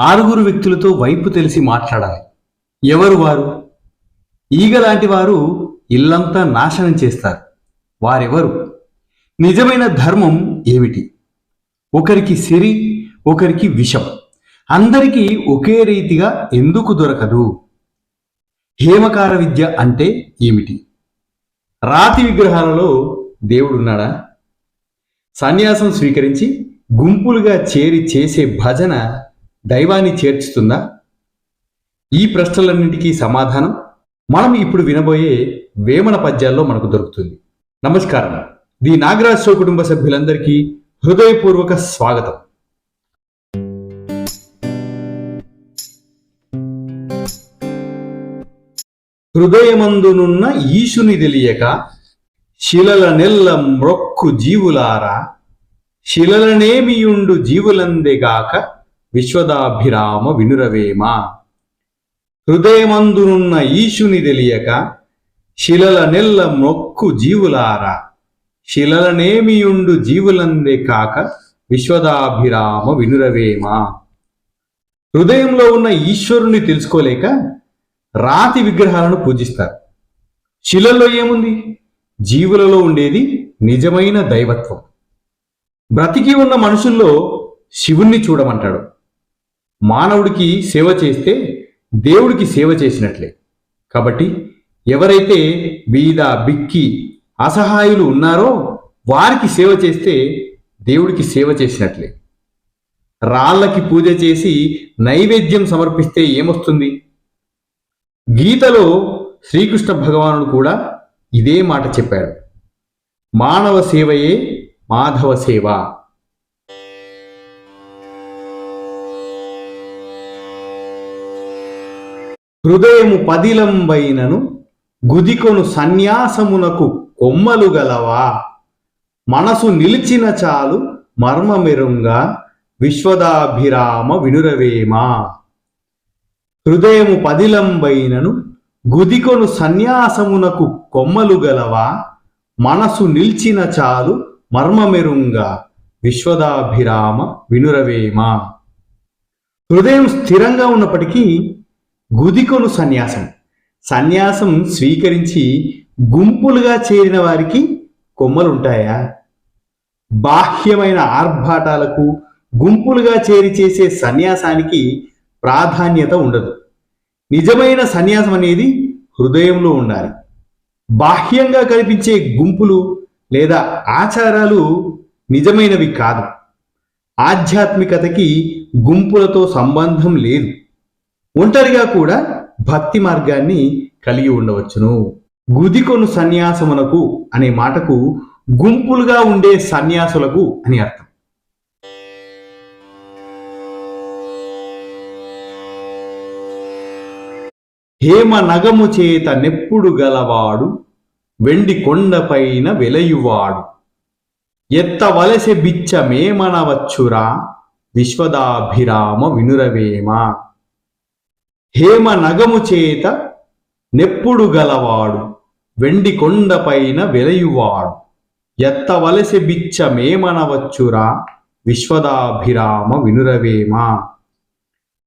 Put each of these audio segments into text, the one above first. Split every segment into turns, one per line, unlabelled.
ఆరుగురు వ్యక్తులతో వైపు తెలిసి మాట్లాడాలి. ఎవరు వారు? ఈగ లాంటి వారు ఇల్లంతా నాశనం చేస్తారు. వారెవరు? నిజమైన ధర్మం ఏమిటి? ఒకరికి సిరి ఒకరికి విషం. అందరికీ ఒకే రీతిగా ఎందుకు దొరకదు? హేమకార విద్య అంటే ఏమిటి? రాతి విగ్రహాలలో దేవుడున్నాడా? సన్యాసం స్వీకరించి గుంపులుగా చేరి చేసే భజన దైవాన్ని చేర్చుతుందా? ఈ ప్రశ్నలన్నింటికీ సమాధానం మనం ఇప్పుడు వినబోయే వేమన పద్యాల్లో మనకు దొరుకుతుంది. నమస్కారం. ది నాగరాజ్ షో కుటుంబ సభ్యులందరికీ హృదయపూర్వక స్వాగతం. హృదయమందునున్న ఈశుని తెలియక శిలల నెల్ల మ్రొక్కు జీవులారా శిలలనేమియుండు జీవులందెగాక విశ్వదాభిరామ వినురవేమ? హృదయమందునున్న ఈశుని తెలియక శిలల నెల్ల మొక్కు జీవులారా? శిలలనేమియుండు జీవులందే కాక విశ్వదాభిరామ వినురవేమ? హృదయంలో ఉన్న ఈశ్వరుని తెలుసుకోలేక రాతి విగ్రహాలను పూజిస్తారు. శిలల్లో ఏముంది? జీవులలో ఉండేది నిజమైన దైవత్వం. బ్రతికి ఉన్న మనుషుల్లో శివుణ్ణి చూడమంటాడు. మానవుడికి సేవ చేస్తే దేవుడికి సేవ చేసినట్లే. కాబట్టి ఎవరైతే బీద బిక్కి అసహాయులు ఉన్నారో వారికి సేవ చేస్తే దేవుడికి సేవ చేసినట్లే. రాళ్ళకి పూజ చేసి నైవేద్యం సమర్పిస్తే ఏమొస్తుంది? గీతలో శ్రీకృష్ణ భగవానుడు కూడా ఇదే మాట చెప్పాడు. మానవ సేవయే మాధవ సేవ. హృదయము పదిలంబైనను గుదికొను సన్యాసమునకు కొమ్మలు గలవా? మనసు నిలిచిన చాలు మర్మమెరుంగా విశ్వదాభిరామ వినురవేమా? హృదయము పదిలంబైనను గుదికొను సన్యాసమునకు కొమ్మలు గలవా? మనసు నిల్చిన చాలు మర్మమెరుంగా విశ్వదాభిరామ వినురవేమ? హృదయం స్థిరంగా ఉన్నప్పటికీ గుదికొను సన్యాసం. సన్యాసం స్వీకరించి గుంపులుగా చేరిన వారికి కొమ్మలుంటాయా? బాహ్యమైన ఆర్భాటాలకు గుంపులుగా చేరి చేసే సన్యాసానికి ప్రాధాన్యత ఉండదు. నిజమైన సన్యాసం అనేది హృదయంలో ఉండాలి. బాహ్యంగా కనిపించే గుంపులు లేదా ఆచారాలు నిజమైనవి కాదు. ఆధ్యాత్మికతకి గుంపులతో సంబంధం లేదు. ఒంటరిగా కూడా భక్తి మార్గాన్ని కలిగి ఉండవచ్చును. గుదికొను సన్యాసమునకు అనే మాటకు గుంపులుగా ఉండే సన్యాసులకు అని అర్థం. హేమ నగము చేత నెప్పుడు గలవాడు వెండి కొండపైన వెలయువాడు. ఎత్తవలసె బిచ్చమేమనవచ్చురా విశ్వదాభిరామ వినురవేమ. హేమ నగము చేత నెప్పుడు గలవాడు వెండి కొండపైన వెలయువాడు. ఎత్తవలసి బిచ్చమేమనవచ్చురా విశ్వదాభిరామ వినురవేమా?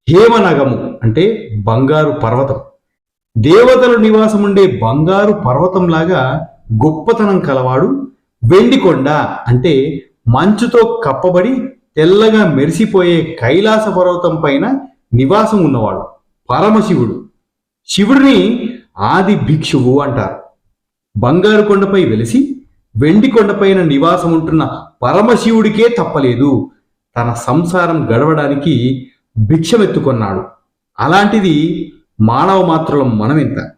హేమనగము అంటే బంగారు పర్వతం. దేవతలు నివాసం ఉండే బంగారు పర్వతంలాగా గొప్పతనం కలవాడు వెండికొండ అంటే మంచుతో కప్పబడి తెల్లగా మెరిసిపోయే కైలాస పర్వతం పైన నివాసం ఉన్నవాడు. పరమశివుడు. శివుడిని ఆది భిక్షువు అంటారు. బంగారు కొండపై వెలిసి వెండి కొండపైన నివాసం ఉంటున్న పరమశివుడికే తప్పలేదు. తన సంసారం గడవడానికి భిక్షమెత్తుకొన్నాడు. అలాంటిది మానవ మాత్రలం మనమెంత?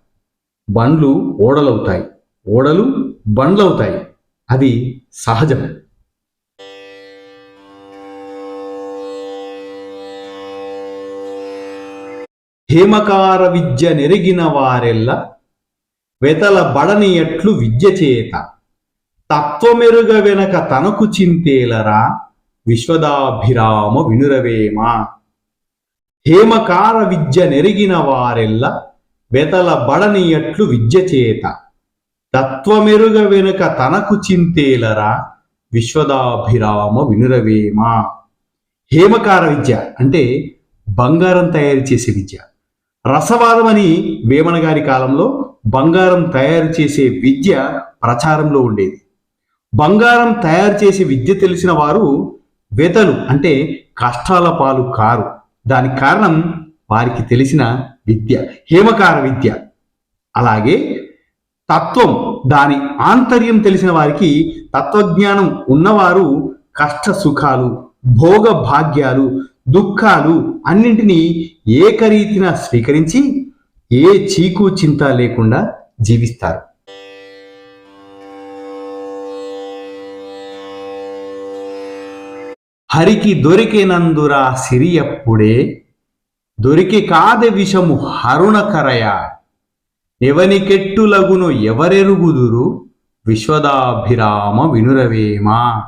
బండ్లు ఓడలవుతాయి. ఓడలు బండ్లవుతాయి. అది సహజం హేమకార విద్య నెరిగిన వారెల్ల వెతల బడనియట్లు విద్య చేత. తత్వమెరుగ వెనక తనకు చింతేలరా విశ్వదాభిరామ వినురవేమ. హేమకార విద్య నెరిగిన వారెల్ల వెతల బడనియట్లు విద్య చేత. తత్వమెరుగ వెనుక తనకు చింతేలరా విశ్వదాభిరామ వినురవేమ. హేమకార విద్య అంటే బంగారం తయారు చేసే విద్య. రసవాదం అని వేమన గారి కాలంలో బంగారం తయారు చేసే విద్య ప్రచారంలో ఉండేది. బంగారం తయారు చేసే విద్య తెలిసిన వారు వెతలు అంటే కష్టాల పాలు కారు. దానికి కారణం వారికి తెలిసిన విద్య హేమకార విద్య. అలాగే తత్వం దాని ఆంతర్యం తెలిసిన వారికి తత్వజ్ఞానం ఉన్నవారు కష్ట సుఖాలు భోగ భాగ్యాలు దుఃఖాలు అన్నింటినీ ఏకరీతిన స్వీకరించి ఏ చీకు చింత లేకుండా జీవిస్తారు. హరికి దొరికినందురా సిరియప్పుడే దొరికి కాదె విషము హరుణకరయ. ఎవనికెట్టులగును ఎవరెరుగుదురు? విశ్వదాభిరామ వినురవేమా?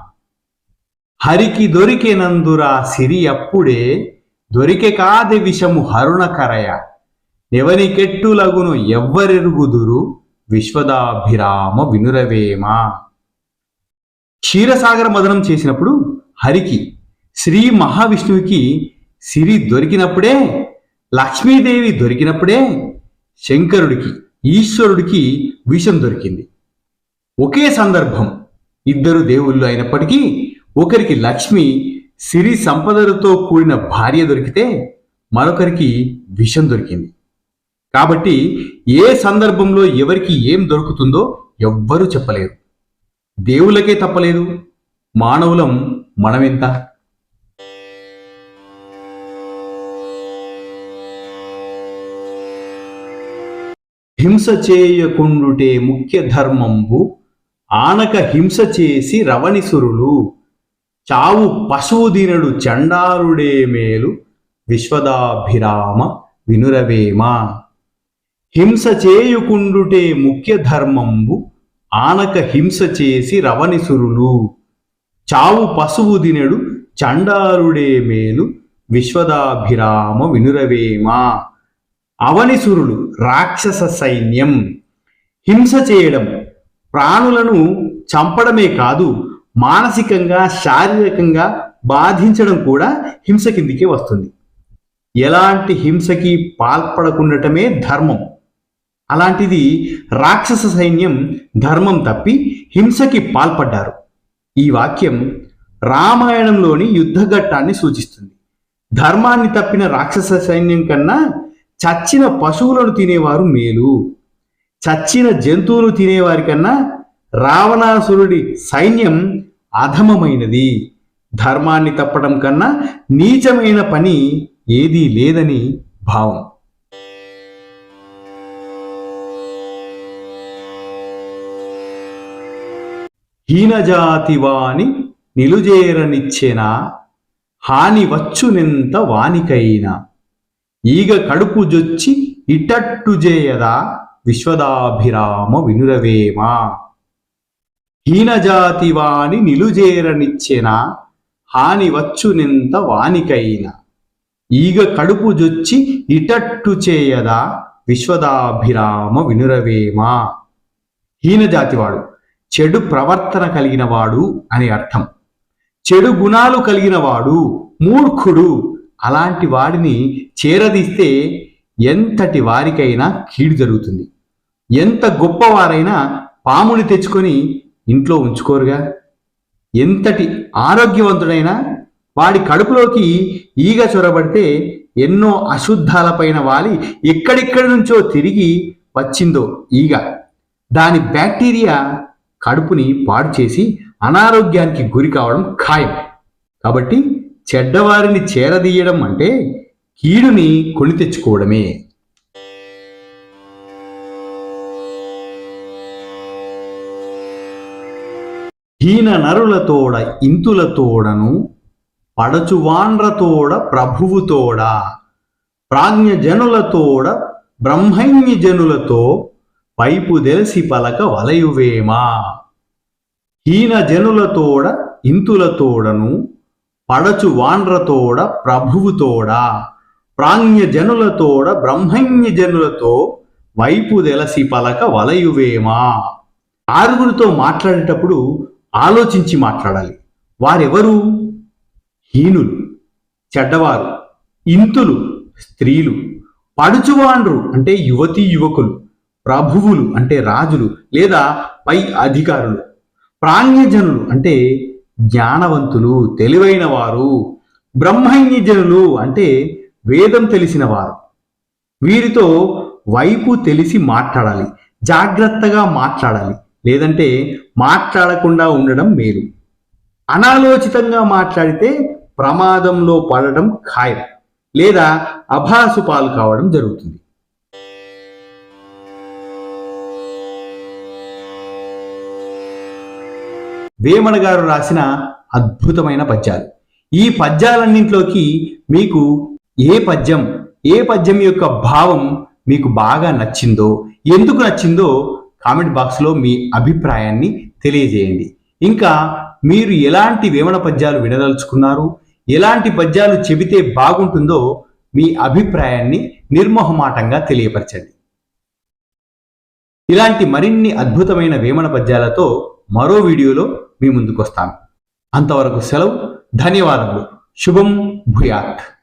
హరికి దొరికెనందురా సిరి అప్పుడే దొరికె కాది విషము హరుణకరయ నెవనికెట్టులగును ఎవ్వరెరుగుదురు విశ్వదాభిరామ వినురవేమా క్షీరసాగర మదనం చేసినప్పుడు హరికి శ్రీ మహావిష్ణువుకి సిరి దొరికినప్పుడే లక్ష్మీదేవి దొరికినప్పుడే శంకరుడికి ఈశ్వరుడికి విషం దొరికింది ఒకే సందర్భం ఇద్దరు దేవుళ్ళు అయినప్పటికీ ఒకరికి లక్ష్మి సిరి సంపదలతో కూడిన భార్య దొరికితే మరొకరికి విషం దొరికింది. కాబట్టి ఏ సందర్భంలో ఎవరికి ఏం దొరుకుతుందో ఎవ్వరూ చెప్పలేరు. దేవులకే తప్పలేదు. మానవులం మనమెంత? హింస చేయకుండుటే ముఖ్య ధర్మంబు ఆనక హింస చేసి రవణిసురులు. చావు పశువు దినడు చండారుడే మేలు విశ్వదాభిరామ వినురవేమ. హింస చేయుకుండుటే ముఖ్య ధర్మంబు ఆనక హింస చేసి రవణిసురులు. చావు పశువు దినడు చండారుడే మేలు విశ్వదాభిరామ వినురవేమ. అవనిసురులు రాక్షస సైన్యం. హింస చేయడం ప్రాణులను చంపడమే కాదు మానసికంగా శారీరకంగా బాధించడం కూడా హింస కిందికే వస్తుంది. ఎలాంటి హింసకి పాల్పడకుండటమే ధర్మం. అలాంటిది రాక్షస సైన్యం ధర్మం తప్పి హింసకి పాల్పడ్డారు. ఈ వాక్యం రామాయణంలోని యుద్ధఘట్టాన్ని సూచిస్తుంది. ధర్మాన్ని తప్పిన రాక్షస సైన్యం కన్నా చచ్చిన పశువులను తినేవారు మేలు. చచ్చిన జంతువులు తినేవారి కన్నా రావణాసురుడి సైన్యం అధమమైనది. ధర్మాన్ని తప్పడం కన్నా నీచమైన పని ఏదీ లేదని భావం. హీనజాతి వాని నిలుజేరనిచ్చెనా? హాని వచ్చునెంత వానికైనా? ఈగ కడుపు జొచ్చి ఇటట్టు జేయదా విశ్వదాభిరామ వినురవేమా? హీనజాతి వాని నిలుజేరనిచ్చిన? హాని వచ్చునెంత వానికైనా. ఈగ కడుపు జొచ్చి ఇటట్టు చేయదా? విశ్వదాభిరామ వినురవేమా? హీనజాతివాడు చెడు ప్రవర్తన కలిగినవాడు అని అర్థం. చెడు గుణాలు కలిగిన వాడు మూర్ఖుడు. అలాంటి వాడిని చేరదీస్తే ఎంతటి వారికైనా కీడు జరుగుతుంది. ఎంత గొప్పవారైనా పాముని తెచ్చుకొని ఇంట్లో ఉంచుకోరుగా. ఎంతటి ఆరోగ్యవంతుడైనా వాడి కడుపులోకి ఈగ చొరబడితే ఎన్నో అశుద్ధాలపైన వాలి ఎక్కడెక్కడి నుంచో తిరిగి వచ్చిందో ఈగ. దాని బ్యాక్టీరియా కడుపుని పాడు చేసి అనారోగ్యానికి గురి కావడం ఖాయం. కాబట్టి చెడ్డవారిని చేరదీయడం అంటే కీడుని కొని తెచ్చుకోవడమే. హీన నరులతోడ ఇంతులతోడను పడచువాండ్రతోడ ప్రభువుతోడ ప్రాజ్ఞజనులతోడ బ్రహ్మణ్యజనులతో జనులతో పైపు దెలసి పలక వలయువేమా? హీన జనులతోడ ఇంతులతోడను పడచు వాండ్రతోడ ప్రభువుతోడ ప్రాజ్ఞజనులతోడ బ్రహ్మణ్యజనులతో జనులతో వైపు దెలసి పలక వలయువేమా? ఆరుగురితో మాట్లాడేటప్పుడు ఆలోచించి మాట్లాడాలి. వారెవరు? హీనులు చెడ్డవారు ఇంతులు స్త్రీలు పడుచువాండ్రు అంటే యువతీ యువకులు ప్రభువులు అంటే రాజులు లేదా పై అధికారులు ప్రాజ్ఞజనులు అంటే జ్ఞానవంతులు తెలివైన వారు బ్రహ్మణ్యజనులు అంటే వేదం తెలిసిన వారు వీరితో వైపు తెలిసి మాట్లాడాలి జాగ్రత్తగా మాట్లాడాలి. లేదంటే మాట్లాడకుండా ఉండడం మేలు. అనాలోచితంగా మాట్లాడితే ప్రమాదంలో పడడం ఖాయం లేదా అభాసు పాలు కావడం జరుగుతుంది. వేమన గారు రాసిన అద్భుతమైన పద్యాలు. ఈ పద్యాలన్నింటిలోకి మీకు ఏ పద్యం ఏ పద్యం యొక్క భావం మీకు బాగా నచ్చిందో ఎందుకు నచ్చిందో కామెంట్ బాక్స్లో మీ అభిప్రాయాన్ని తెలియజేయండి. ఇంకా మీరు ఎలాంటి వేమన పద్యాలు వినదలుచుకున్నారు? ఎలాంటి పద్యాలు చెబితే బాగుంటుందో మీ అభిప్రాయాన్ని నిర్మోహమాటంగా తెలియపరచండి. ఇలాంటి మరిన్ని అద్భుతమైన వేమన పద్యాలతో మరో వీడియోలో మీ ముందుకు వస్తాను అంతవరకు సెలవు ధన్యవాదములు. శుభం భూయాత్.